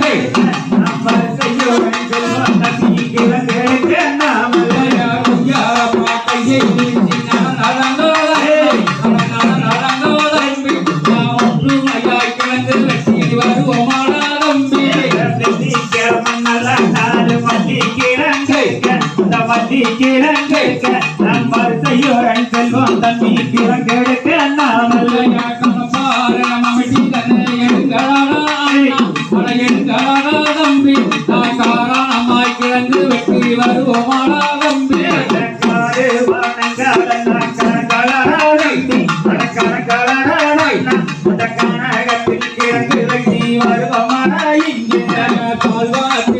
Hey! செல்வம். தம்பி கிழங்கெடுக்க நாமல் வருவோமாடா தம்பி. காடு வனங்காலன் கரகலராடி கரகலராடி கனகத்தில் கிழங்கு வெட்டி வருவமான இங்கே கால்வாத்திரவன்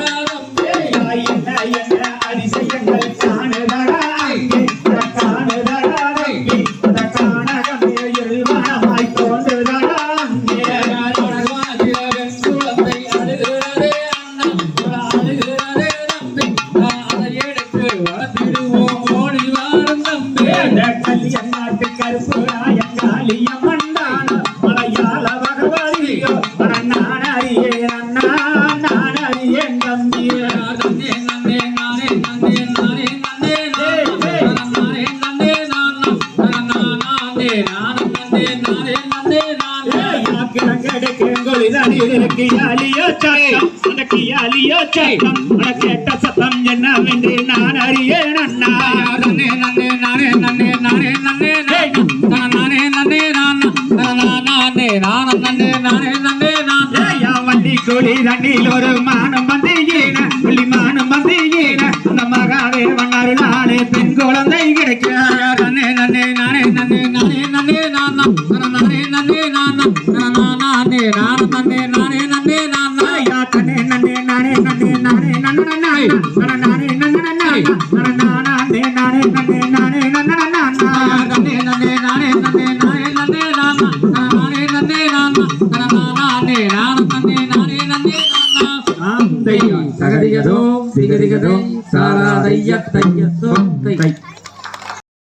கேட்ட சத்தம் என்னவென்று நான் அறியேன் அண்ணா. ஏய்யா வண்டி கொடி தண்ணியில் ஒரு மானம் வந்து ஈன புள்ளி மானம் வந்து ஈன அந்த மகாதேவன் அருளாலே பெண் குழந்தை கிடைக்கிறார் கண்ணே நன்னே நானே நன்னே நானே நன்ன நானே நானே நன்ன நானே நானே நானே நன்னே நானே நன்ன சகதிகதோ சிகதிகதோ சாராதைய தையத்தோ தை